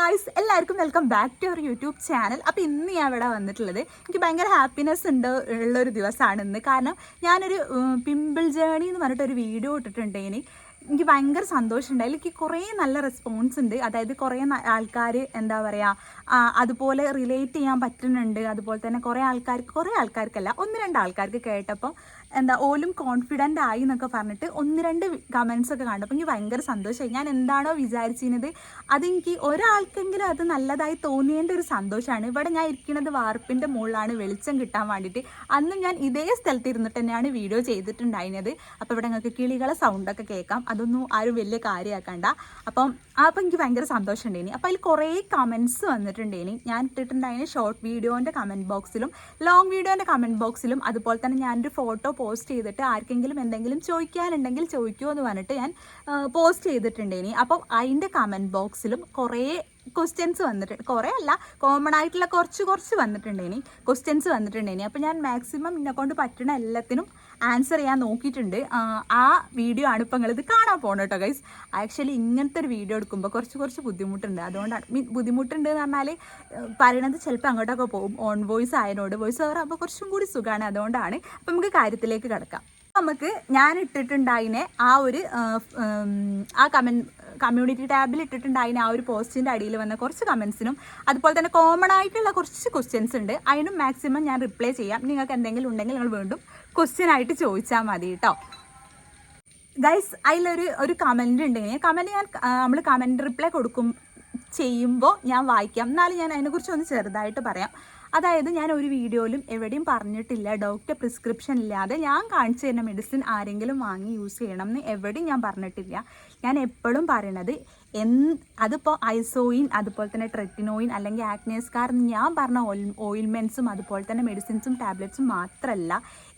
Guys എല്ലാവർക്കും welcome back to our YouTube channel അപ്പോൾ ഇന്ന് ഞാൻ ഇവിടെ വന്നിട്ടുള്ളത് എനിക്ക് ഭയങ്കര ഹാപ്പിനെസ് ഉണ്ട് ഉള്ളൊരു ദിവസമാണ് ഇന്ന്. കാരണം ഞാനൊരു പിമ്പിൾ ജേണി എന്ന് പറഞ്ഞിട്ടൊരു വീഡിയോ ഇട്ടിട്ടുണ്ട് ഇനി എനിക്ക് ഭയങ്കര സന്തോഷമുണ്ട്. എനിക്ക് കുറേ നല്ല റെസ്പോൺസ് ഉണ്ട്. അതായത് കുറേ ആൾക്കാർ എന്താ പറയുക അതുപോലെ റിലേറ്റ് ചെയ്യാൻ പറ്റുന്നുണ്ട്. അതുപോലെ തന്നെ കുറേ ആൾക്കാർക്ക് കുറേ ആൾക്കാർക്കല്ല ഒന്ന് രണ്ട് ആൾക്കാർക്ക് കേട്ടപ്പോൾ എന്താ ഓലും കോൺഫിഡന്റ് ആയി എന്നൊക്കെ പറഞ്ഞിട്ട് ഒന്ന് രണ്ട് കമൻസ് ഒക്കെ കണ്ടപ്പോൾ എനിക്ക് ഭയങ്കര സന്തോഷമായി. ഞാൻ എന്താണോ വിചാരിച്ചിരുന്നത് അതെനിക്ക് ഒരാൾക്കെങ്കിലും അത് നല്ലതായി തോന്നിയതിന്റെ ഒരു സന്തോഷമാണ്. ഇവിടെ ഞാൻ ഇരിക്കുന്നത് വാർപ്പിന്റെ മുകളിലാണ് വെളിച്ചം കിട്ടാൻ വേണ്ടിയിട്ട്. അന്ന് ഞാൻ ഇതേ സ്ഥലത്ത് ഇരുന്നിട്ട് തന്നെയാണ് വീഡിയോ ചെയ്തിട്ടുണ്ടായിരുന്നത്. അപ്പോൾ ഇവിടെ നിങ്ങൾക്ക് കിളികളെ സൗണ്ടൊക്കെ കേൾക്കാം. അതൊന്നും ആരും വലിയ കാര്യമാക്കണ്ട അപ്പം അപ്പം എനിക്ക് ഭയങ്കര സന്തോഷമുണ്ടേനി അപ്പോൾ അതിൽ കുറേ കമൻസ് വന്നിട്ടുണ്ടേനി ഞാൻ ഇട്ടിട്ടുണ്ടായിന് ഷോർട്ട് വീഡിയോന്റെ കമന്റ് ബോക്സിലും ലോങ് വീഡിയോന്റെ കമന്റ് ബോക്സിലും അതുപോലെ തന്നെ ഞാനൊരു ഫോട്ടോ പോസ്റ്റ് ചെയ്തിട്ട് ആർക്കെങ്കിലും എന്തെങ്കിലും ചോദിക്കാനുണ്ടെങ്കിൽ ചോദിക്കുമോ എന്ന് പറഞ്ഞിട്ട് ഞാൻ പോസ്റ്റ് ചെയ്തിട്ടുണ്ടേനി അപ്പം അതിന്റെ കമന്റ് ബോക്സിലും കുറേ ക്വസ്റ്റ്യൻസ് വന്നിട്ടുണ്ട്. കുറേ അല്ല കോമൺ ആയിട്ടുള്ള കുറച്ച് കുറച്ച് വന്നിട്ടുണ്ട് ഇനി. ക്വസ്റ്റ്യൻസ് വന്നിട്ടുണ്ട് ഇനി. അപ്പോൾ ഞാൻ മാക്സിമം എന്നെ കൊണ്ട് പറ്റുന്ന എല്ലാത്തിനും ആൻസർ ചെയ്യാൻ നോക്കിയിട്ടുണ്ട്. ആ വീഡിയോ ആണ് ഇപ്പം നിങ്ങളിത് കാണാൻ പോകണം കേട്ടോ ഗൈസ് ആക്ച്വലി ഇങ്ങനത്തെ ഒരു വീഡിയോ എടുക്കുമ്പോൾ കുറച്ച് കുറച്ച് ബുദ്ധിമുട്ടുണ്ട്. അതുകൊണ്ടാണ്. മീൻ ബുദ്ധിമുട്ടുണ്ട് എന്ന് പറഞ്ഞാൽ പറയണത് ചിലപ്പോൾ അങ്ങോട്ടൊക്കെ പോകും. ഓൺ വോയിസ് ആയതിനോട്. വോയിസ് ഓവർ ആകുമ്പോൾ കുറച്ചും കൂടി സുഖമാണ് അതുകൊണ്ടാണ്. അപ്പം നമുക്ക് കാര്യത്തിലേക്ക് കിടക്കാം. നമുക്ക് ഞാൻ ഇട്ടിട്ടുണ്ടായിനെ ആ ഒരു ആ കമന്റ് കമ്മ്യൂണിറ്റി ടാബിൽ ഇട്ടിട്ടുണ്ടായിന് ആ ഒരു പോസ്റ്റിന്റെ അടിയിൽ വന്ന കുറച്ച് കമൻസിനും അതുപോലെ തന്നെ കോമൺ ആയിട്ടുള്ള കുറച്ച് ക്വസ്റ്റ്യൻസ് ഉണ്ട്. അതിനും മാക്സിമം ഞാൻ റിപ്ലൈ ചെയ്യാം. നിങ്ങൾക്ക് എന്തെങ്കിലും ഉണ്ടെങ്കിൽ നിങ്ങൾ വീണ്ടും ക്വസ്റ്റ്യൻ ആയിട്ട് ചോദിച്ചാൽ മതി കേട്ടോ. ഗൈസ് അതിലൊരു ഒരു കമന്റ് ഉണ്ടെങ്കിൽ കമന്റ് ഞാൻ നമ്മൾ കമന്റ് റിപ്ലൈ കൊടുക്കും ചെയ്യുമ്പോൾ ഞാൻ വായിക്കാം. എന്നാലും ഞാൻ അതിനെക്കുറിച്ച് ഒന്ന് ചെറുതായിട്ട് പറയാം. അതായത് ഞാൻ ഒരു വീഡിയോയിലും എവിടെയും പറഞ്ഞിട്ടില്ല. ഡോക്ടർ പ്രിസ്ക്രിപ്ഷൻ ഇല്ലാതെ ഞാൻ കാണിച്ചു തരുന്ന മെഡിസിൻ ആരെങ്കിലും വാങ്ങി യൂസ് ചെയ്യണം എന്ന് എവിടെയും ഞാൻ പറഞ്ഞിട്ടില്ല. ഞാൻ എപ്പോഴും പറയണത് എൻ അതിപ്പോൾ ഐസോയിൻ അതുപോലെ തന്നെ ട്രെറ്റിനോയിൻ അല്ലെങ്കിൽ ആക്നേസ്കാർ ഞാൻ പറഞ്ഞ ഓയിൽ ഓയിൽമെന്റ്സും അതുപോലെ തന്നെ മെഡിസിൻസും ടാബ്ലറ്റ്സും മാത്രമല്ല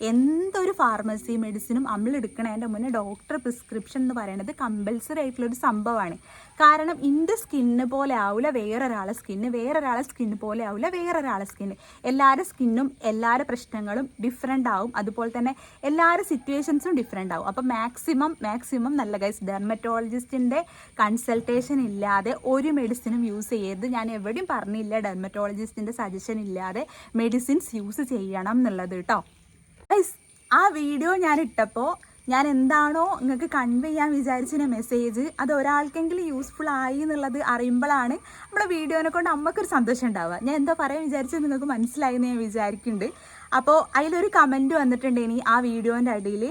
എന്തൊരു ഫാർമസി മെഡിസിനും നമ്മൾ എടുക്കണതിന്റെ മുന്നേ ഡോക്ടർ പ്രിസ്ക്രിപ്ഷൻ എന്ന് പറയുന്നത് കമ്പൽസറി ആയിട്ടുള്ളൊരു സംഭവമാണ് കാരണം ഇന്റെ സ്കിന്ന് പോലെ ആവില്ല വേറൊരാളെ സ്കിന്ന് വേറൊരാളെ സ്കിന്ന് പോലെ ആവില്ല വേറൊരാളെ സ്കിന്ന് എല്ലാവരുടെ സ്കിന്നും എല്ലാവരുടെ പ്രശ്നങ്ങളും ഡിഫറെന്റ് ആവും. അതുപോലെ തന്നെ എല്ലാവരുടെ സിറ്റുവേഷൻസും ഡിഫറെന്റ് ആവും. അപ്പോൾ മാക്സിമം മാക്സിമം നല്ല ഗൈസ് ഡെർമറ്റോളജിസ്റ്റിന്റെ കൺസൾട്ടേഷൻ ഇല്ലാതെ ഒരു മെഡിസിനും യൂസ് ചെയ്യരുത്. ഞാൻ എവിടെയും പറഞ്ഞില്ല ഡെർമറ്റോളജിസ്റ്റിന്റെ സജഷൻ ഇല്ലാതെ മെഡിസിൻസ് യൂസ് ചെയ്യണം എന്നുള്ളത് കേട്ടോ ഗൈസ് ആ വീഡിയോ ഞാൻ ഇട്ടപ്പോൾ ഞാൻ എന്താണോ നിങ്ങൾക്ക് കൺവേ ചെയ്യാൻ വിചാരിച്ചിന് മെസ്സേജ് അത് ഒരാൾക്കെങ്കിലും യൂസ്ഫുൾ ആയി എന്നുള്ളത് അറിയുമ്പോഴാണ് നമ്മുടെ വീഡിയോനെ കൊണ്ട് അമ്മക്കൊരു സന്തോഷം ഉണ്ടാവുക. ഞാൻ എന്താ പറയാൻ വിചാരിച്ചത് നിങ്ങൾക്ക് മനസ്സിലായി എന്ന് ഞാൻ വിചാരിക്കുന്നുണ്ട്. അപ്പോൾ അതിലൊരു കമന്റ് വന്നിട്ടുണ്ട് ഇനി ആ വീഡിയോന്റെ അടിയിൽ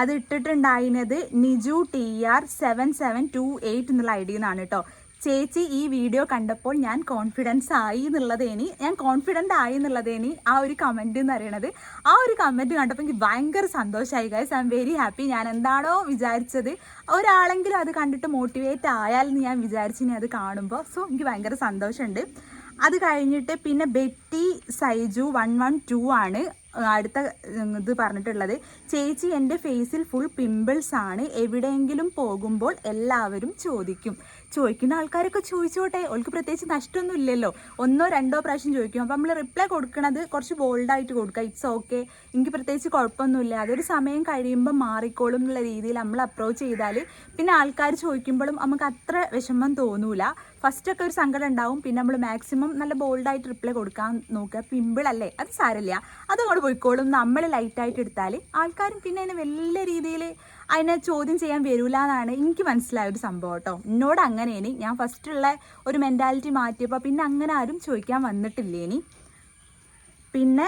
അത് ഇട്ടിട്ടുണ്ടായിരുന്നത് Niju T R seven seven two eight എന്നുള്ള ഐ ഡി എന്നാണ് കേട്ടോ. ചേച്ചി ഈ വീഡിയോ കണ്ടപ്പോൾ ഞാൻ കോൺഫിഡൻസ് ആയി എന്നുള്ളതേനി ഞാൻ കോൺഫിഡന്റ് ആയി എന്നുള്ളതേനി ആ ഒരു കമന്റ് എന്ന് പറയുന്നത് ആ ഒരു കമന്റ് കണ്ടപ്പോൾ എനിക്ക് ഭയങ്കര സന്തോഷമായി guys I am very happy ഞാൻ എന്താണോ വിചാരിച്ചത് ഒരാളെങ്കിലും അത് കണ്ടിട്ട് മോട്ടിവേറ്റ് ആയാലെന്ന് ഞാൻ വിചാരിച്ചിനി അത് കാണുമ്പോൾ. സോ എനിക്ക് ഭയങ്കര സന്തോഷമുണ്ട്. അത് കഴിഞ്ഞിട്ട് പിന്നെ Betty Saiju one one two ആണ് അടുത്ത ഇത് പറഞ്ഞിട്ടുള്ളത്. ചേച്ചി എന്റെ ഫേസിൽ ഫുൾ പിമ്പിൾസ് ആണ്. എവിടെയെങ്കിലും പോകുമ്പോൾ എല്ലാവരും ചോദിക്കും. ചോദിക്കുന്ന ആൾക്കാരൊക്കെ ചോദിച്ചോട്ടെ. ഓൾക്ക് പ്രത്യേകിച്ച് നഷ്ടമൊന്നും ഇല്ലല്ലോ. ഒന്നോ രണ്ടോ പ്രാവശ്യം ചോദിക്കും. അപ്പം നമ്മൾ റിപ്ലൈ കൊടുക്കണത് കുറച്ച് ബോൾഡായിട്ട് കൊടുക്കുക. ഇറ്റ്സ് ഓക്കെ എനിക്ക് പ്രത്യേകിച്ച് കുഴപ്പമൊന്നുമില്ല. അതൊരു സമയം കഴിയുമ്പോൾ മാറിക്കോളും എന്നുള്ള രീതിയിൽ നമ്മൾ അപ്രോച്ച് ചെയ്താൽ പിന്നെ ആൾക്കാർ ചോദിക്കുമ്പോഴും നമുക്ക് അത്ര വിഷമം തോന്നൂല. ഫസ്റ്റൊക്കെ ഒരു സങ്കടം ഉണ്ടാവും. പിന്നെ നമ്മൾ മാക്സിമം നല്ല ബോൾഡായിട്ട് റിപ്ലൈ കൊടുക്കാൻ നോക്കുക. പിമ്പിൾ അല്ലേ? അത് സാരമില്ല. അതങ്ങോട്ട് പോയിക്കോളും. നമ്മൾ ലൈറ്റായിട്ട് എടുത്താൽ ആൾക്കാരും പിന്നെ അതിനെ വലിയ രീതിയിൽ അതിനെ ചോദ്യം ചെയ്യാൻ വരില്ല എന്നാണ് എനിക്ക് മനസ്സിലായ ഒരു സംഭവം കേട്ടോ. എന്നോട് അങ്ങനെയാണ് ഞാൻ ഫസ്റ്റ് ഉള്ള ഒരു മെന്റാലിറ്റി മാറ്റിയപ്പോൾ പിന്നെ അങ്ങനെ ആരും ചോദിക്കാൻ വന്നിട്ടില്ല ഇനി? പിന്നെ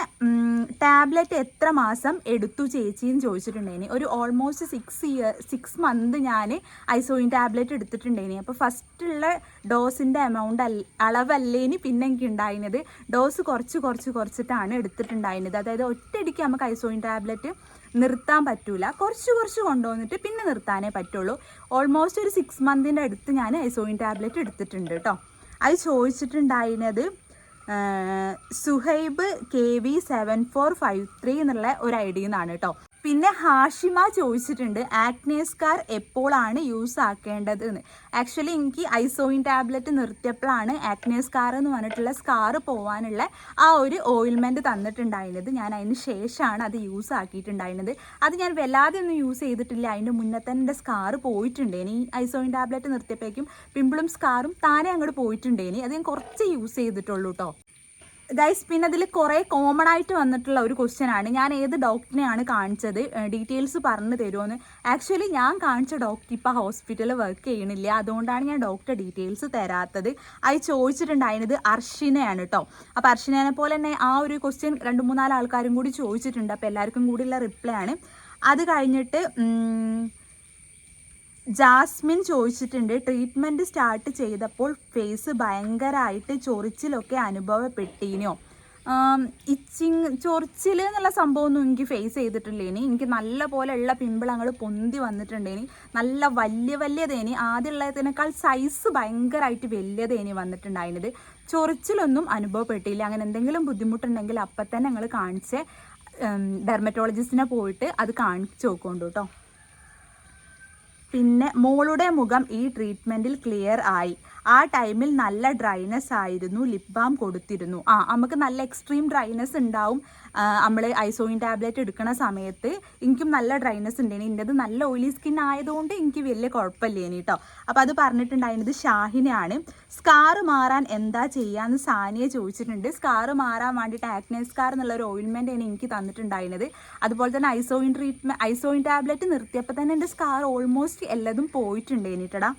ടാബ്ലറ്റ് എത്ര മാസം എടുത്തു ചേച്ചിന്ന് ചോദിച്ചിട്ടുണ്ടേനി ഒരു almost six year six month ഞാൻ ഐസോയിൻ ടാബ്ലറ്റ് എടുത്തിട്ടുണ്ടേനി അപ്പോൾ ഫസ്റ്റുള്ള ഡോസിന്റെ എമൗണ്ട് അല്ല അളവല്ലേനി പിന്നെ എനിക്ക് ഉണ്ടായിരുന്നത് ഡോസ് കുറച്ച് കുറച്ച് കുറച്ചിട്ടാണ് എടുത്തിട്ടുണ്ടായിരുന്നത്. അതായത് ഒറ്റയടിക്ക് നമുക്ക് ഐസോയിൻ ടാബ്ലറ്റ് നിർത്താൻ പറ്റൂല. കുറച്ച് കുറച്ച് കൊണ്ടുവന്നിട്ട് പിന്നെ നിർത്താനേ പറ്റുള്ളൂ. ഓൾമോസ്റ്റ് ഒരു സിക്സ് മന്തിന്റെ അടുത്ത് ഞാൻ ഐസോയിൻ ടാബ്ലറ്റ് എടുത്തിട്ടുണ്ട് കേട്ടോ അത് ചോദിച്ചിട്ടുണ്ടായിരുന്നത് Suhaib K V seven four five three എന്നുള്ള ഒരു ഐ ഡി നിന്നാണ് കേട്ടോ പിന്നെ ഹാഷിമ ചോദിച്ചിട്ടുണ്ട് ആക്നേസ്കാർ എപ്പോഴാണ് യൂസ് ആക്കേണ്ടത് എന്ന് ആക്ച്വലി എനിക്ക് ഐസോയിൻ ടാബ്ലറ്റ് നിർത്തിയപ്പോഴാണ് ആക്നേസ്കാർ എന്ന് പറഞ്ഞിട്ടുള്ള സ്കാർ പോവാനുള്ള ആ ഒരു ഓയിൽമെന്റ് തന്നിട്ടുണ്ടായിരുന്നത്. ഞാൻ അതിന് ശേഷമാണ് അത് യൂസ് ആക്കിയിട്ടുണ്ടായിരുന്നത്. അത് ഞാൻ വല്ലാതെ ഒന്നും യൂസ് ചെയ്തിട്ടില്ല. അതിന്റെ മുന്നേ തന്നെ എന്റെ സ്കാർ പോയിട്ടുണ്ട്. ഇനി ഐസോയിൻ ടാബ്ലറ്റ് നിർത്തിയപ്പോഴേക്കും പിമ്പിളും സ്കാറും താനേ അങ്ങോട്ട് പോയിട്ടുണ്ട് ഇനി അത് ഞാൻ കുറച്ച് യൂസ് ചെയ്തിട്ടുള്ളൂ കേട്ടോ ഗൈസ് പിന്നെ അതിൽ കുറേ കോമൺ ആയിട്ട് വന്നിട്ടുള്ള ഒരു ക്വസ്റ്റ്യൻ ആണ്. ഞാൻ ഏത് ഡോക്ടറിനെയാണ് കാണിച്ചത്? ഡീറ്റെയിൽസ് പറഞ്ഞു തരുമെന്ന് ആക്ച്വലി ഞാൻ കാണിച്ച ഡോക്ടർ ഇപ്പോൾ ഹോസ്പിറ്റലിൽ വർക്ക് ചെയ്യണില്ല. അതുകൊണ്ടാണ് ഞാൻ ഡോക്ടർ ഡീറ്റെയിൽസ് തരാത്തത്. അത് ചോദിച്ചിട്ടുണ്ടായിരുന്നത് അർഷിനെയാണ് കേട്ടോ അപ്പോൾ അർഷിനെ പോലെ തന്നെ ആ ഒരു ക്വസ്റ്റ്യൻ രണ്ട് മൂന്നാൽ ആൾക്കാരും കൂടി ചോദിച്ചിട്ടുണ്ട്. അപ്പോൾ എല്ലാവർക്കും കൂടിയുള്ള റിപ്ലൈ ആണ്. അത് കഴിഞ്ഞിട്ട് ജാസ്മിൻ ചോദിച്ചിട്ടുണ്ട് ട്രീറ്റ്മെന്റ് സ്റ്റാർട്ട് ചെയ്തപ്പോൾ ഫേസ് ഭയങ്കരമായിട്ട് ചൊറിച്ചിലൊക്കെ അനുഭവപ്പെട്ടിനോ? ഇച്ചിങ് ചൊറിച്ചിൽ എന്നുള്ള സംഭവമൊന്നും എനിക്ക് ഫേസ് ചെയ്തിട്ടില്ലേനി. എനിക്ക് നല്ല പോലെയുള്ള പിമ്പിൾ അങ്ങോട്ട് പൊന്തി വന്നിട്ടുണ്ടേനി. നല്ല വലിയ വലിയതേനി. ആദ്യമുള്ളതിനേക്കാൾ സൈസ് ഭയങ്കരമായിട്ട് വലിയതേനി വന്നിട്ടുണ്ടായിരുന്നത്. ചൊറിച്ചിലൊന്നും അനുഭവപ്പെട്ടില്ല. അങ്ങനെ എന്തെങ്കിലും ബുദ്ധിമുട്ടുണ്ടെങ്കിൽ അപ്പം തന്നെ ഞങ്ങൾ കാണിച്ച് ഡെർമറ്റോളജിസ്റ്റിനെ പോയിട്ട് അത് കാണിച്ചു നോക്കുന്നുണ്ട് കേട്ടോ. പിന്നെ മോളുടെ മുഖം ഈ ട്രീറ്റ്മെന്റിൽ ക്ലിയർ ആയി. ആ ടൈമിൽ നല്ല ഡ്രൈനെസ് ആയിരുന്നു ലിപ് ബാം കൊടുത്തിരുന്നു. ആ നമുക്ക് നല്ല എക്സ്ട്രീം ഡ്രൈനെസ് ഉണ്ടാവും. നമ്മൾ ഐസോയിൻ ടാബ്ലറ്റ് എടുക്കുന്ന സമയത്ത് എനിക്കും നല്ല ഡ്രൈനെസ് ഉണ്ടേനി. എന്റെത് നല്ല ഓയിലി സ്കിൻ ആയതുകൊണ്ട് എനിക്ക് വലിയ കുഴപ്പമില്ലേനി കേട്ടോ അപ്പോൾ അത് പറഞ്ഞിട്ടുണ്ടായിരുന്നത് ഷാഹിനെയാണ്. സ്കാറ് മാറാൻ എന്താ ചെയ്യാന്ന് സാനിയെ ചോദിച്ചിട്ടുണ്ട്. സ്കാറ് മാറാൻ വേണ്ടിയിട്ട് ആക്നെ സ്കാർ എന്നുള്ള ഒരു ഓയിൽമെന്റ് ആണ് എനിക്ക് തന്നിട്ടുണ്ടായിരുന്നത്. അതുപോലെ തന്നെ ഐസോയിൻ ട്രീറ്റ്മെന്റ് ഐസോയിൻ ടാബ്ലറ്റ് നിർത്തിയപ്പോൾ തന്നെ എന്റെ സ്കാർ ഓൾമോസ്റ്റ് എല്ലാതും പോയിട്ടുണ്ടേനിട്ടടാ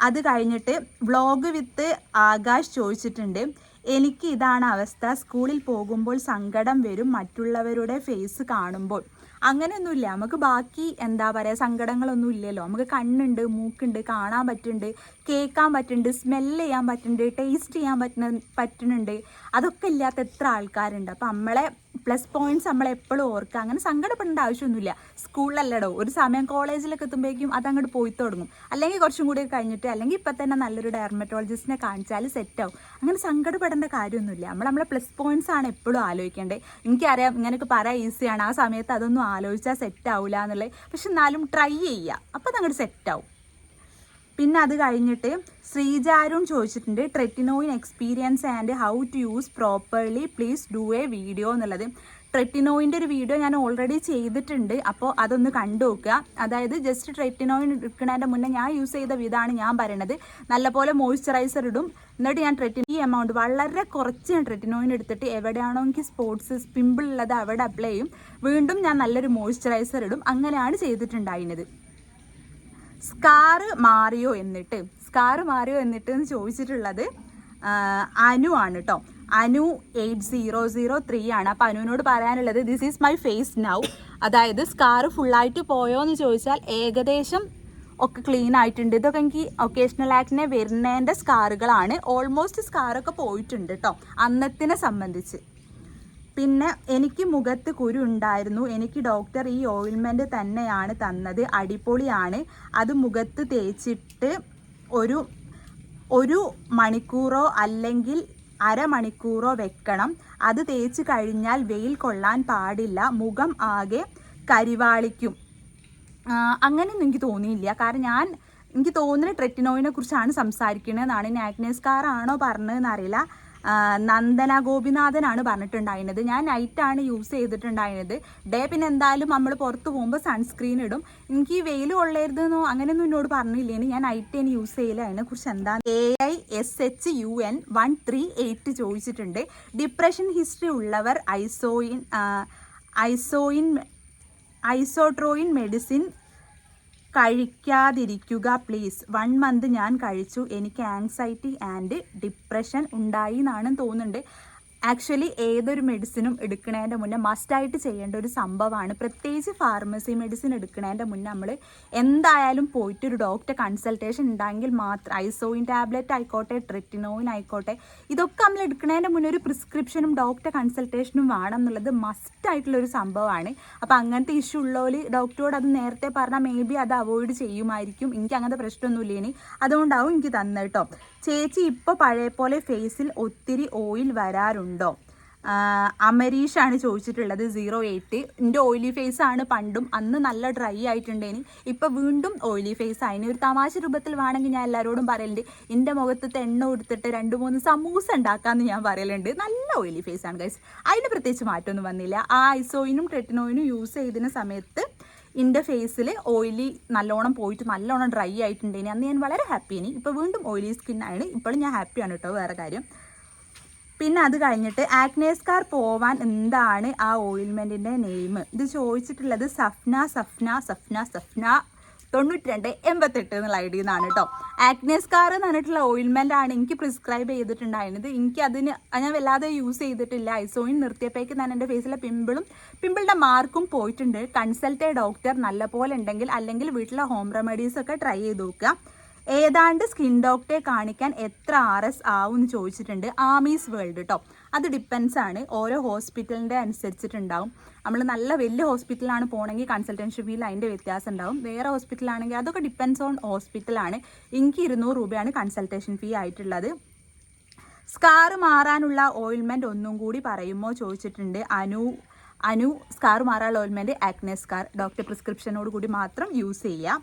അത് കഴിഞ്ഞിട്ട് വ്ളോഗ് വിത്ത് ആകാശ് ചോദിച്ചിട്ടുണ്ട് എനിക്ക് ഇതാണ് അവസ്ഥ. സ്കൂളിൽ പോകുമ്പോൾ സങ്കടം വരും മറ്റുള്ളവരുടെ ഫേസ് കാണുമ്പോൾ. അങ്ങനെയൊന്നുമില്ല. നമുക്ക് ബാക്കി എന്താ പറയുക സങ്കടങ്ങളൊന്നും ഇല്ലല്ലോ. നമുക്ക് കണ്ണുണ്ട് മൂക്കുണ്ട് കാണാൻ പറ്റുന്നുണ്ട് കേൾക്കാൻ പറ്റുന്നുണ്ട് സ്മെല്ല് ചെയ്യാൻ പറ്റുന്നുണ്ട് ടേസ്റ്റ് ചെയ്യാൻ പറ്റുന്ന പറ്റുന്നുണ്ട്. അതൊക്കെ ഇല്ലാത്ത എത്ര ആൾക്കാരുണ്ട്. അപ്പം നമ്മളെ പ്ലസ് പോയിന്റ്സ് നമ്മൾ എപ്പോഴും ഓർക്കുക. അങ്ങനെ സങ്കടപ്പെടേണ്ട ആവശ്യമൊന്നുമില്ല. സ്കൂളിലല്ലടോ. ഒരു സമയം കോളേജിലൊക്കെ എത്തുമ്പോഴേക്കും അതങ്ങോട്ട് പോയി തുടങ്ങും. അല്ലെങ്കിൽ കുറച്ചും കൂടി കഴിഞ്ഞിട്ട് അല്ലെങ്കിൽ ഇപ്പം തന്നെ നല്ലൊരു ഡെർമറ്റോളജിസ്റ്റിനെ കാണിച്ചാൽ സെറ്റ് ആവും. അങ്ങനെ സങ്കടപ്പെടേണ്ട കാര്യമൊന്നുമില്ല. നമ്മൾ നമ്മളെ പ്ലസ് പോയിന്റ്സ് ആണ് എപ്പോഴും ആലോചിക്കേണ്ടത്. എനിക്കറിയാം ഇങ്ങനെയൊക്കെ പറയാൻ ഈസിയാണ്. ആ സമയത്ത് അതൊന്നും ആലോചിച്ചാൽ സെറ്റ് ആവില്ല എന്നുള്ളത്. പക്ഷെ എന്നാലും ട്രൈ ചെയ്യുക. അപ്പോൾ അങ്ങോട്ട് സെറ്റ് ആവും. പിന്നെ അത് കഴിഞ്ഞിട്ട് ശ്രീജാരും ചോദിച്ചിട്ടുണ്ട് tretinoin experience and how to use properly please do a video എന്നുള്ളത്. ട്രെറ്റിനോയിന്റെ ഒരു വീഡിയോ ഞാൻ ഓൾറെഡി ചെയ്തിട്ടുണ്ട് അപ്പോൾ അതൊന്ന് കണ്ടു നോക്കുക. അതായത് ജസ്റ്റ് ട്രെറ്റിനോയിൻ എടുക്കുന്നതിന്റെ മുന്നേ ഞാൻ യൂസ് ചെയ്ത വിധമാണ് ഞാൻ പറയണത്. നല്ലപോലെ മോയ്സ്ചറൈസർ ഇടും. എന്നിട്ട് ഞാൻ ട്രെറ്റിൻ ഈ എമൗണ്ട് വളരെ കുറച്ച് ഞാൻ ട്രെറ്റിനോയിൻ എടുത്തിട്ട് എവിടെയാണോ എനിക്ക് സ്പോട്സ് പിമ്പിൾ ഉള്ളത് അവിടെ അപ്ലൈ ചെയ്യും. വീണ്ടും ഞാൻ നല്ലൊരു മോയ്സ്ചറൈസർ ഇടും. അങ്ങനെയാണ് ചെയ്തിട്ടുണ്ടായിരുന്നത്. സ്കാറ് മാറിയോ എന്നിട്ട് സ്കാറ് മാറിയോ എന്നിട്ട് എന്ന് ചോദിച്ചിട്ടുള്ളത് അനു ആണ് കേട്ടോ Anu eight zero zero three ആണ്. അപ്പം അനുവിനോട് പറയാനുള്ളത് this is my face now അതായത് സ്കാറ് ഫുള്ളായിട്ട് പോയോ എന്ന് ചോദിച്ചാൽ ഏകദേശം ഒക്കെ ക്ലീൻ ആയിട്ടുണ്ട്. ഇതൊക്കെ എനിക്ക് ഒക്കേഷണൽ ആക്ടിനെ വരുന്നതിന്റെ സ്കാറുകളാണ്. ഓൾമോസ്റ്റ് സ്കാറൊക്കെ പോയിട്ടുണ്ട് കേട്ടോ അന്നത്തിനെ സംബന്ധിച്ച്. പിന്നെ എനിക്ക് മുഖത്ത് കുരു ഉണ്ടായിരുന്നു. എനിക്ക് ഡോക്ടർ ഈ ഓയിൽമെന്റ് തന്നെയാണ് തന്നത്. അടിപൊളിയാണ്. അത് മുഖത്ത് തേച്ചിട്ട് ഒരു ഒരു മണിക്കൂറോ അല്ലെങ്കിൽ അരമണിക്കൂറോ വെക്കണം. അത് തേച്ച് കഴിഞ്ഞാൽ വെയിൽ കൊള്ളാൻ പാടില്ല. മുഖം ആകെ കരിവാളിക്കും. അങ്ങനെയൊന്നും എനിക്ക് തോന്നിയില്ല. കാരണം ഞാൻ എനിക്ക് തോന്നുന്ന ട്രെറ്റിനോയിനെ കുറിച്ചാണ് സംസാരിക്കണതെന്നാണ്. ഇനി ആഗ്നേസ് കാറാണോ പറഞ്ഞതെന്ന് അറിയില്ല ആ, നന്ദന ഗോപിനാഥനാണ് പറഞ്ഞിട്ടുണ്ടായിരുന്നത്. ഞാൻ നൈറ്റാണ് യൂസ് ചെയ്തിട്ടുണ്ടായിരുന്നത്. ഡേ പിന്നെ എന്തായാലും നമ്മൾ പുറത്ത് പോകുമ്പോൾ സൺസ്ക്രീൻ ഇടും. എനിക്ക് ഈ വെയിൽ കൊള്ളരുതെന്നോ അങ്ങനെയൊന്നും എന്നോട് പറഞ്ഞില്ലേന് ഞാൻ നൈറ്റ് തന്നെ യൂസ് ചെയ്യില്ല അതിനെക്കുറിച്ച് എന്താ? A I S H U N one three eight ചോദിച്ചിട്ടുണ്ട്. ഡിപ്രഷൻ ഹിസ്റ്ററി ഉള്ളവർ ഐസോയിൻ ഐസോയിൻ ഐസോട്രോയിൻ മെഡിസിൻ കഴിക്കാതിരിക്കുക പ്ലീസ് വൺ മന്ത് ഞാൻ കഴിച്ചു. എനിക്ക് ആങ്സൈറ്റി ആൻഡ് ഡിപ്രഷൻ ഉണ്ടായി എന്നാണ് തോന്നുന്നുണ്ട്. ആക്ച്വലി ഏതൊരു മെഡിസിനും എടുക്കുന്നതിന്റെ മുന്നേ മസ്റ്റായിട്ട് ചെയ്യേണ്ട ഒരു സംഭവമാണ്. പ്രത്യേകിച്ച് ഫാർമസി മെഡിസിൻ എടുക്കുന്നതിന്റെ മുന്നേ നമ്മൾ എന്തായാലും പോയിട്ട് ഒരു ഡോക്ടറെ കൺസൾട്ടേഷൻ ഉണ്ടെങ്കിൽ മാത്രം ഐസോയിൻ ടാബ്ലറ്റ് ആയിക്കോട്ടെ ട്രെറ്റിനോയിൻ ആയിക്കോട്ടെ ഇതൊക്കെ നമ്മൾ എടുക്കുന്നതിന്റെ മുന്നേ ഒരു പ്രിസ്ക്രിപ്ഷനും ഡോക്ടറെ കൺസൾട്ടേഷനും വേണം എന്നുള്ളത് മസ്റ്റായിട്ടുള്ളൊരു സംഭവമാണ്. അപ്പോൾ അങ്ങനത്തെ ഇഷ്യൂ ഉള്ളവർ ഡോക്ടറോട് അത് നേരത്തെ പറഞ്ഞാൽ മേ ബി അത് അവോയ്ഡ് ചെയ്യുമായിരിക്കും. എനിക്ക് അങ്ങനത്തെ പ്രശ്നമൊന്നുമില്ല ഇനി. അതുകൊണ്ടാവും എനിക്ക് തന്നെ കേട്ടോ ചേച്ചി ഇപ്പോൾ പഴയ പോലെ ഫേസിൽ ഒത്തിരി ഓയിൽ വരാറുണ്ടോ. അമരീഷാണ് ചോദിച്ചിട്ടുള്ളത്. സീറോ എയ്റ്റ് എന്റെ ഓയിലി ഫേസ് ആണ് പണ്ടും അന്ന് നല്ല ഡ്രൈ ആയിട്ടുണ്ടേനി ഇപ്പം വീണ്ടും ഓയിലി ഫേസ് ആയിന് ഒരു തമാശ രൂപത്തിൽ വേണമെങ്കിൽ ഞാൻ എല്ലാവരോടും പറയലുണ്ട്. എന്റെ മുഖത്ത് എണ്ണ കൊടുത്തിട്ട് രണ്ട് മൂന്ന് സമൂസ ഉണ്ടാക്കാമെന്ന് ഞാൻ പറയലുണ്ട്. നല്ല ഓയിലി ഫേസ് ആണ് ഗൈസ് അതിന് പ്രത്യേകിച്ച് മാറ്റമൊന്നും വന്നില്ല. ആ ഐസോയിനും ട്രെറ്റിനോയിനും യൂസ് ചെയ്തിരുന്ന സമയത്ത് എന്റെ ഫേസിൽ ഓയിലി നല്ലോണം പോയിട്ട് നല്ലോണം ഡ്രൈ ആയിട്ടുണ്ടേനി അന്ന് ഞാൻ വളരെ ഹാപ്പിയാണ് ഇപ്പോൾ വീണ്ടും ഓയിലി സ്കിന്നാണ് ഇപ്പോഴും ഞാൻ ഹാപ്പിയാണ് കേട്ടോ. വേറെ കാര്യം. പിന്നെ അത് കഴിഞ്ഞിട്ട് ആക്നേസ്കാർ പോവാൻ എന്താണ് ആ ഓയിൽമെന്റിന്റെ നെയിം ഇത് ചോദിച്ചിട്ടുള്ളത് സഫ്ന സഫ്ന സഫ്ന സഫ്ന. തൊണ്ണൂറ്റി രണ്ട് എൺപത്തെട്ട് എന്നുള്ള ഐ ഡി എന്നാണ് കേട്ടോ ആക്നേസ്കാർ എന്ന് പറഞ്ഞിട്ടുള്ള ഓയിൽമെന്റ് ആണ് എനിക്ക് പ്രിസ്ക്രൈബ് ചെയ്തിട്ടുണ്ടായിരുന്നത്. എനിക്ക് അതിന് ഞാൻ വല്ലാതെ യൂസ് ചെയ്തിട്ടില്ല. ഐസോയിൻ നിർത്തിയപ്പോഴേക്ക് ഞാൻ എന്റെ ഫേസിലെ പിമ്പിളും പിമ്പിളുടെ മാർക്കും പോയിട്ടുണ്ട്. കൺസൾട്ടേ ഡോക്ടർ നല്ല പോലെ ഉണ്ടെങ്കിൽ അല്ലെങ്കിൽ വീട്ടിലെ ഹോം റെമഡീസ് ഒക്കെ ട്രൈ ചെയ്ത് നോക്കുക. ഏതാണ്ട് സ്കിൻ ഡോക്ടറെ കാണിക്കാൻ എത്ര ആർ എസ് ആവും എന്ന് ചോദിച്ചിട്ടുണ്ട് ആമീസ് വേൾഡ് കേട്ടോ അത് ഡിപ്പെൻസ് ആണ്. ഓരോ ഹോസ്പിറ്റലിന്റെ അനുസരിച്ചിട്ടുണ്ടാവും. നമ്മൾ നല്ല വലിയ ഹോസ്പിറ്റലാണ് പോകണമെങ്കിൽ കൺസൾട്ടൻസി ഫീൽ അതിന്റെ വ്യത്യാസം ഉണ്ടാവും വേറെ ഹോസ്പിറ്റലാണെങ്കിൽ അതൊക്കെ ഡിപ്പെൻസ് ഓൺ ഹോസ്പിറ്റലാണ്. എനിക്ക് ഇരുന്നൂറ് രൂപയാണ് കൺസൾട്ടേഷൻ ഫീ ആയിട്ടുള്ളത്. സ്കാർ മാറാനുള്ള ഓയിൽമെന്റ് ഒന്നും കൂടി പറയുമോ ചോദിച്ചിട്ടുണ്ട് അനു അനു സ്കാർ മാറാനുള്ള ഓയിൽമെന്റ് ആക്നെ സ്കാർ ഡോക്ടർ പ്രിസ്ക്രിപ്ഷനോട് കൂടി മാത്രം യൂസ് ചെയ്യാം.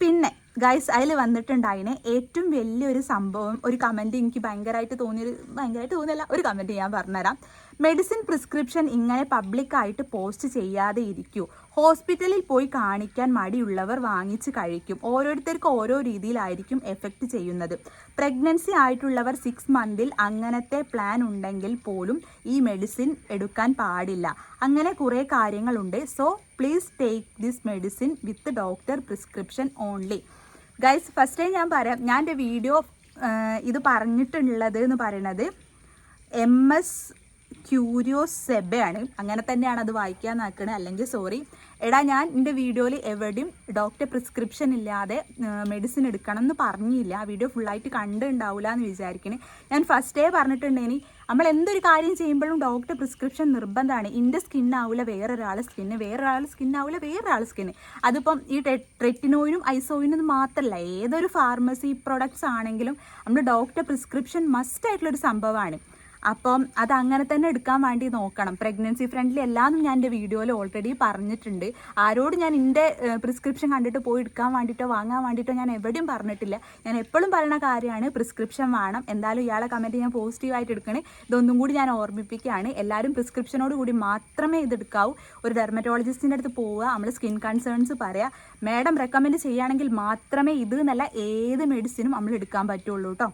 പിന്നെ ഗൈസ് അതിൽ വന്നിട്ടുണ്ടായിന് ഏറ്റവും വലിയൊരു സംഭവം ഒരു കമന്റ് എനിക്ക് ഭയങ്കരമായിട്ട് തോന്നിയൊരു ഭയങ്കരമായിട്ട് തോന്നിയല്ല ഒരു കമന്റ് ഞാൻ പറഞ്ഞുതരാം. മെഡിസിൻ പ്രിസ്ക്രിപ്ഷൻ ഇങ്ങനെ പബ്ലിക്കായിട്ട് പോസ്റ്റ് ചെയ്യാതെ ഇരിക്കൂ. ഹോസ്പിറ്റലിൽ പോയി കാണിക്കാൻ മടിയുള്ളവർ വാങ്ങിച്ച് കഴിക്കും. ഓരോരുത്തർക്കും ഓരോ രീതിയിലായിരിക്കും എഫക്റ്റ് ചെയ്യുന്നത്. പ്രഗ്നൻസി ആയിട്ടുള്ളവർ സിക്സ് മന്തിൽ അങ്ങനത്തെ പ്ലാൻ ഉണ്ടെങ്കിൽ പോലും ഈ മെഡിസിൻ എടുക്കാൻ പാടില്ല. അങ്ങനെ കുറേ കാര്യങ്ങളുണ്ട്. So please take this medicine with doctor prescription only guys first ഞാൻ പറയാം. ഞാൻ എന്റെ വീഡിയോ ഇത് പറഞ്ഞിട്ടുള്ളത് എന്ന് പറയുന്നത് എം എസ് ക്യൂരിയോ സെബയാണ് അങ്ങനെ തന്നെയാണ് അത് വായിക്കാൻ നോക്കണത് അല്ലെങ്കിൽ സോറി എടാ ഞാൻ എന്റെ വീഡിയോയിൽ എവിടെയും ഡോക്ടർ പ്രിസ്ക്രിപ്ഷൻ ഇല്ലാതെ മെഡിസിൻ എടുക്കണം എന്ന് പറഞ്ഞില്ല. ആ വീഡിയോ ഫുള്ളായിട്ട് കണ്ടുണ്ടാവില്ല എന്ന് വിചാരിക്കണേ. ഞാൻ ഫസ്റ്റേ പറഞ്ഞിട്ടുണ്ടെങ്കിൽ നമ്മൾ എന്തൊരു കാര്യം ചെയ്യുമ്പോഴും ഡോക്ടർ പ്രിസ്ക്രിപ്ഷൻ നിർബന്ധമാണ്. എന്റെ സ്കിന്നാവില്ല വേറൊരാളെ സ്കിന്ന് വേറൊരാളെ സ്കിന്നാവില്ല വേറൊരാളെ സ്കിന്ന് അതിപ്പം ഈ ട്രെറ്റിനോയിനും ഐസോയിനും മാത്രമല്ല ഏതൊരു ഫാർമസി പ്രൊഡക്ട്സ് ആണെങ്കിലും നമ്മൾ ഡോക്ടർ പ്രിസ്ക്രിപ്ഷൻ മസ്റ്റ് ആയിട്ടുള്ളൊരു സംഭവമാണ് അപ്പം അത് അങ്ങനെ തന്നെ എടുക്കാൻ വേണ്ടി നോക്കണം. പ്രഗ്നൻസി ഫ്രണ്ട്ലി എല്ലാന്നും ഞാൻ എന്റെ വീഡിയോയിൽ ഓൾറെഡി പറഞ്ഞിട്ടുണ്ട്. ആരോട് ഞാൻ എന്റെ പ്രിസ്ക്രിപ്ഷൻ കണ്ടിട്ട് പോയി എടുക്കാൻ വേണ്ടിയിട്ടോ വാങ്ങാൻ വേണ്ടിയിട്ടോ ഞാൻ എവിടെയും പറഞ്ഞിട്ടില്ല. ഞാൻ എപ്പോഴും പറയുന്ന കാര്യമാണ് പ്രിസ്ക്രിപ്ഷൻ വേണം. എന്തായാലും ഇയാളെ കമന്റ് ഞാൻ പോസിറ്റീവായിട്ട് എടുക്കണേ. ഇതൊന്നും കൂടി ഞാൻ ഓർമ്മിപ്പിക്കുകയാണ്. എല്ലാവരും പ്രിസ്ക്രിപ്ഷനോട് കൂടി മാത്രമേ ഇത് എടുക്കാവൂ. ഒരു ഡെർമറ്റോളജിസ്റ്റിന്റെ അടുത്ത് പോവുക നമ്മൾ സ്കിൻ കൺസേൺസ് പറയാം. മാഡം റെക്കമെൻഡ് ചെയ്യുകയാണെങ്കിൽ മാത്രമേ ഇത് എന്നല്ല ഏത് മെഡിസിനും നമ്മൾ എടുക്കാൻ പറ്റുള്ളൂ കേട്ടോ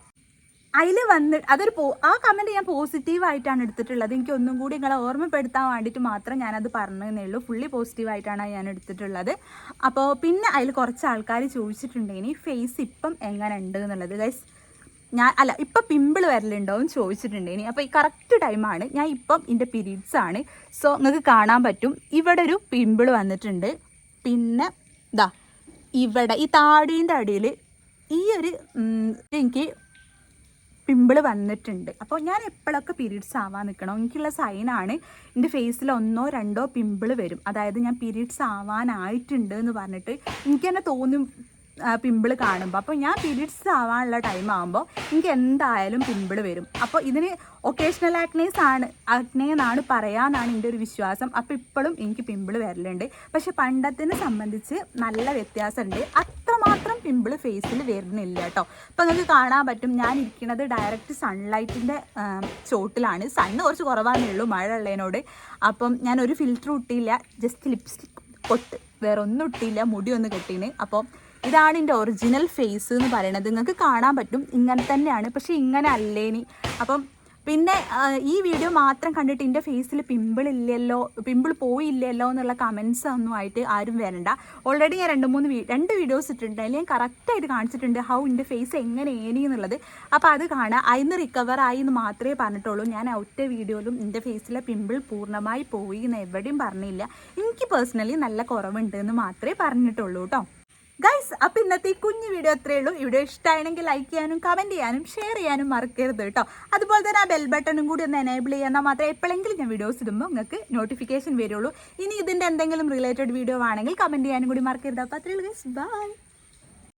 അതിൽ വന്ന് അതൊരു ആ കമന്റ് ഞാൻ പോസിറ്റീവായിട്ടാണ് എടുത്തിട്ടുള്ളത്. എനിക്ക് ഒന്നും കൂടി നിങ്ങളെ ഓർമ്മപ്പെടുത്താൻ വേണ്ടിയിട്ട് മാത്രം ഞാനത് പറഞ്ഞതേ ഉള്ളൂ. ഫുള്ളി പോസിറ്റീവായിട്ടാണ് ഞാൻ എടുത്തിട്ടുള്ളത്. അപ്പോൾ പിന്നെ അതിൽ കുറച്ച് ആൾക്കാർ ചോദിച്ചിട്ടുണ്ടെങ്കിൽ ഫേസ് ഇപ്പം എങ്ങനെ ഉണ്ട് എന്നുള്ളത്. ഗൈസ് ഞാൻ അല്ല ഇപ്പം പിമ്പിൾ എന്ന് ചോദിച്ചിട്ടുണ്ടെങ്കിൽ അപ്പോൾ ഈ കറക്റ്റ് ടൈമാണ് ഞാൻ ഇപ്പം എന്റെ പീരീഡ്സ് ആണ്. സോ നിങ്ങൾക്ക് കാണാൻ പറ്റും. ഇവിടെ ഒരു പിമ്പിൾ വന്നിട്ടുണ്ട്. പിന്നെ ഇതാ ഇവിടെ ഈ താടീന്റെ അടിയിൽ ഈ ഒരു എനിക്ക് പിമ്പിൾ വന്നിട്ടുണ്ട്. അപ്പോൾ ഞാൻ എപ്പോഴൊക്കെ പീരീഡ്സ് ആവാൻ നിൽക്കണം? എനിക്കുള്ള സൈനാണ് എന്റെ ഫേസിൽ ഒന്നോ രണ്ടോ പിമ്പിൾ വരും. അതായത് ഞാൻ പീരീഡ്സ് ആവാനായിട്ടുണ്ട് എന്ന് പറഞ്ഞിട്ട് എനിക്ക് തന്നെ തോന്നും പിമ്പിൾ കാണുമ്പോൾ അപ്പോൾ ഞാൻ പീരീഡ്സ് ആവാനുള്ള ടൈം ആകുമ്പോൾ എനിക്ക് എന്തായാലും പിമ്പിൾ വരും. അപ്പോൾ ഇതിന് ഒക്കേഷണൽ ആക്നേസ് ആണ്. ആക്നേ എന്നാണ് പറയാമെന്നാണ് എന്റെ ഒരു വിശ്വാസം. അപ്പോൾ ഇപ്പോഴും എനിക്ക് പിമ്പിൾ വരലുണ്ട്. പക്ഷെ പണ്ടത്തിനെ സംബന്ധിച്ച് നല്ല വ്യത്യാസമുണ്ട്. അത്രമാത്രം പിമ്പിൾ ഫേസിൽ വരുന്നില്ല കേട്ടോ. അപ്പോൾ നിങ്ങൾക്ക് കാണാൻ പറ്റും. ഞാൻ ഇരിക്കുന്നത് ഡയറക്റ്റ് സൺലൈറ്റിന്റെ ചോട്ടിലാണ് സണ്ണ് കുറച്ച് കുറവാണേ ഉള്ളൂ മഴ ഉള്ളതിനോട്. അപ്പം ഞാൻ ഒരു ഫിൽറ്റർ ഇട്ടിയില്ല ജസ്റ്റ് ലിപ്സ്റ്റിക് കൊട്ട് വേറെ ഒന്നും ഇട്ടിയില്ല മുടി ഒന്ന് കെട്ടീന്. അപ്പോൾ ഇതാണ് എന്റെ ഒറിജിനൽ ഫേസ് എന്ന് പറയുന്നത്. നിങ്ങൾക്ക് കാണാൻ പറ്റും. ഇങ്ങനെ തന്നെയാണ്. പക്ഷേ ഇങ്ങനെ അല്ലേനി അപ്പം പിന്നെ ഈ വീഡിയോ മാത്രം കണ്ടിട്ട് എന്റെ ഫേസിൽ പിമ്പിൾ ഇല്ലല്ലോ പിമ്പിൾ പോയില്ലല്ലോ എന്നുള്ള കമൻസ് ഒന്നും ആയിട്ട് ആരും വരണ്ട. ഓൾറെഡി ഞാൻ രണ്ട് മൂന്ന് രണ്ട് വീഡിയോസ് ഇട്ടിട്ടുണ്ട്. അതിൽ ഞാൻ കറക്റ്റായിട്ട് കാണിച്ചിട്ടുണ്ട് ഹൗ എന്റെ ഫേസ് എങ്ങനെ ഏനി എന്നുള്ളത്. അപ്പോൾ അത് കാണുക അതിന് റിക്കവർ ആയി എന്ന് മാത്രമേ പറഞ്ഞിട്ടുള്ളൂ. ഞാൻ ഒറ്റ വീഡിയോയിലും എന്റെ ഫേസിലെ പിമ്പിൾ പൂർണമായി പോയി എന്ന് എവിടെയും പറഞ്ഞില്ല. എനിക്ക് പേഴ്സണലി നല്ല കുറവുണ്ട് എന്ന് മാത്രമേ പറഞ്ഞിട്ടുള്ളൂ കേട്ടോ. ഗൈസ് അപ്പം ഇന്നത്തെ ഈ കുഞ്ഞു വീഡിയോ അത്രയേ ഉള്ളൂ. വീഡിയോ ഇഷ്ടമാണെങ്കിൽ ലൈക്ക് ചെയ്യാനും കമന്റ് ചെയ്യാനും ഷെയർ ചെയ്യാനും മറക്കരുത് കേട്ടോ. അതുപോലെ തന്നെ ആ ബെൽ ബട്ടണും കൂടി ഒന്ന് എനേബിൾ ചെയ്യാൻ മാത്രമേ എപ്പോഴെങ്കിലും ഞാൻ വീഡിയോസ് ഇടുമ്പോൾ നിങ്ങൾക്ക് നോട്ടിഫിക്കേഷൻ വരുള്ളൂ. ഇനി ഇതിന്റെ എന്തെങ്കിലും റിലേറ്റഡ് വീഡിയോ ആണെങ്കിൽ കമന്റ് ചെയ്യാനും കൂടി മറക്കരുത്. അപ്പോൾ അത്രയേ ഉള്ളൂ ഗൈസ് ബൈ